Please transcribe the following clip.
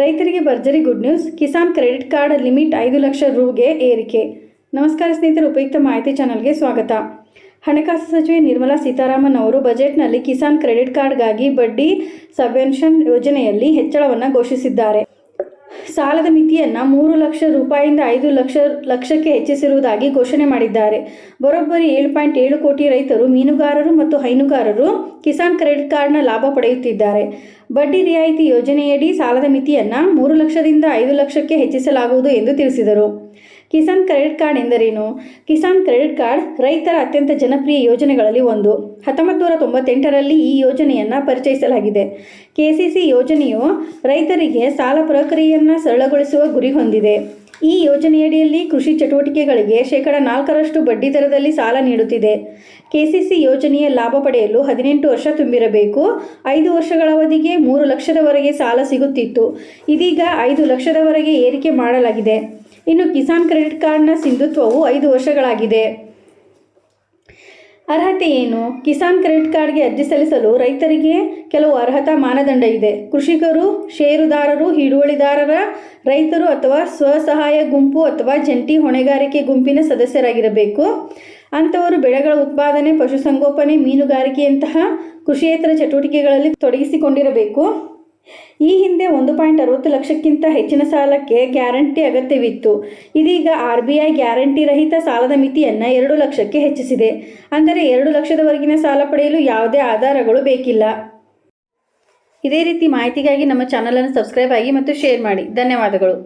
ರೈತರಿಗೆ ಭರ್ಜರಿ good news Kisan credit card limit ಐದು ಲಕ್ಷ ರೂಗೆ ಏರಿಕೆ. ನಮಸ್ಕಾರ ಸ್ನೇಹಿತರು, ಉಪಯುಕ್ತ ಮಾಹಿತಿ ಚಾನಲ್ಗೆ ಸ್ವಾಗತ. ಹಣಕಾಸು ಸಚಿವೆ ನಿರ್ಮಲಾ ಸೀತಾರಾಮನ್ ಅವರು ಬಜೆಟ್ನಲ್ಲಿ ಕಿಸಾನ್ ಕ್ರೆಡಿಟ್ ಕಾರ್ಡ್ಗಾಗಿ ಬಡ್ಡಿ ಸಬ್ವೆನ್ಷನ್ ಯೋಜನೆಯಲ್ಲಿ ಹೆಚ್ಚಳವನ್ನು ಘೋಷಿಸಿದ್ದಾರೆ. ಸಾಲದ ಮಿತಿಯನ್ನು ಮೂರು ಲಕ್ಷ ರೂಪಾಯಿಯಿಂದ ಐದು ಲಕ್ಷ ಲಕ್ಷಕ್ಕೆ ಹೆಚ್ಚಿಸಿರುವುದಾಗಿ ಘೋಷಣೆ ಮಾಡಿದ್ದಾರೆ. ಬರೋಬ್ಬರಿ ಏಳು ಪಾಯಿಂಟ್ ಏಳು ಕೋಟಿ ರೈತರು ಮೀನುಗಾರರು ಮತ್ತು ಹೈನುಗಾರರು ಕಿಸಾನ್ ಕ್ರೆಡಿಟ್ ಕಾರ್ಡ್ನ ಲಾಭ ಪಡೆಯುತ್ತಿದ್ದಾರೆ. ಬಡ್ಡಿ ರಿಯಾಯಿತಿ ಯೋಜನೆಯಡಿ ಸಾಲದ ಮಿತಿಯನ್ನು ಮೂರು ಲಕ್ಷದಿಂದ ಐದು ಲಕ್ಷಕ್ಕೆ ಹೆಚ್ಚಿಸಲಾಗುವುದು ಎಂದು ತಿಳಿಸಿದರು. ಕಿಸಾನ್ ಕ್ರೆಡಿಟ್ ಕಾರ್ಡ್ ಎಂದರೇನು? ಕಿಸಾನ್ ಕ್ರೆಡಿಟ್ ಕಾರ್ಡ್ ರೈತರ ಅತ್ಯಂತ ಜನಪ್ರಿಯ ಯೋಜನೆಗಳಲ್ಲಿ ಒಂದು. ಹತ್ತೊಂಬತ್ತು ನೂರ ತೊಂಬತ್ತೆಂಟರಲ್ಲಿ ಈ ಯೋಜನೆಯನ್ನು ಪರಿಚಯಿಸಲಾಗಿದೆ. ಕೆಸಿಸಿ ಯೋಜನೆಯು ರೈತರಿಗೆ ಸಾಲ ಪ್ರಕ್ರಿಯೆಯನ್ನು ಸರಳಗೊಳಿಸುವ ಗುರಿ ಹೊಂದಿದೆ. ಈ ಯೋಜನೆಯಡಿಯಲ್ಲಿ ಕೃಷಿ ಚಟುವಟಿಕೆಗಳಿಗೆ ಶೇಕಡ ನಾಲ್ಕರಷ್ಟು ಬಡ್ಡಿ ದರದಲ್ಲಿ ಸಾಲ ನೀಡುತ್ತಿದೆ. ಕೆಸಿಸಿ ಯೋಜನೆಯ ಲಾಭ ಪಡೆಯಲು ಹದಿನೆಂಟು ವರ್ಷ ತುಂಬಿರಬೇಕು. ಐದು ವರ್ಷಗಳ ಅವಧಿಗೆ ಮೂರು ಲಕ್ಷದವರೆಗೆ ಸಾಲ ಸಿಗುತ್ತಿತ್ತು. ಇದೀಗ ಐದು ಲಕ್ಷದವರೆಗೆ ಏರಿಕೆ ಮಾಡಲಾಗಿದೆ. ಇನ್ನು ಕಿಸಾನ್ ಕ್ರೆಡಿಟ್ ಕಾರ್ಡ್ನ ಸಿಂಧುತ್ವವು ಐದು ವರ್ಷಗಳಾಗಿದೆ. ಅರ್ಹತೆ ಏನು? ಕಿಸಾನ್ ಕ್ರೆಡಿಟ್ ಕಾರ್ಡ್ಗೆ ಅರ್ಜಿ ಸಲ್ಲಿಸಲು ರೈತರಿಗೆ ಕೆಲವು ಅರ್ಹತಾ ಮಾನದಂಡ ಇದೆ. ಕೃಷಿಕರು, ಷೇರುದಾರರು, ಹಿಡುವಳಿದಾರರ ರೈತರು ಅಥವಾ ಸ್ವಸಹಾಯ ಗುಂಪು ಅಥವಾ ಜಂಟಿ ಹೊಣೆಗಾರಿಕೆ ಗುಂಪಿನ ಸದಸ್ಯರಾಗಿರಬೇಕು. ಅಂಥವರು ಬೆಳೆಗಳ ಉತ್ಪಾದನೆ, ಪಶುಸಂಗೋಪನೆ, ಮೀನುಗಾರಿಕೆಯಂತಹ ಕೃಷಿಯೇತರ ಚಟುವಟಿಕೆಗಳಲ್ಲಿ ತೊಡಗಿಸಿಕೊಂಡಿರಬೇಕು. ಈ ಹಿಂದೆ ಒಂದು ಪಾಯಿಂಟ್ ಅರವತ್ತು ಲಕ್ಷಕ್ಕಿಂತ ಹೆಚ್ಚಿನ ಸಾಲಕ್ಕೆ ಗ್ಯಾರಂಟಿ ಅಗತ್ಯವಿತ್ತು. ಇದೀಗ ಆರ್ ಬಿ ಐ ಗ್ಯಾರಂಟಿ ರಹಿತ ಸಾಲದ ಮಿತಿಯನ್ನು ಎರಡು ಲಕ್ಷಕ್ಕೆ ಹೆಚ್ಚಿಸಿದೆ. ಅಂದರೆ ಎರಡು ಲಕ್ಷದವರೆಗಿನ ಸಾಲ ಪಡೆಯಲು ಯಾವುದೇ ಆಧಾರಗಳು ಬೇಕಿಲ್ಲ. ಇದೇ ರೀತಿ ಮಾಹಿತಿಗಾಗಿ ನಮ್ಮ ಚಾನಲನ್ನು ಸಬ್ಸ್ಕ್ರೈಬ್ ಆಗಿ ಮತ್ತು ಶೇರ್ ಮಾಡಿ. ಧನ್ಯವಾದಗಳು.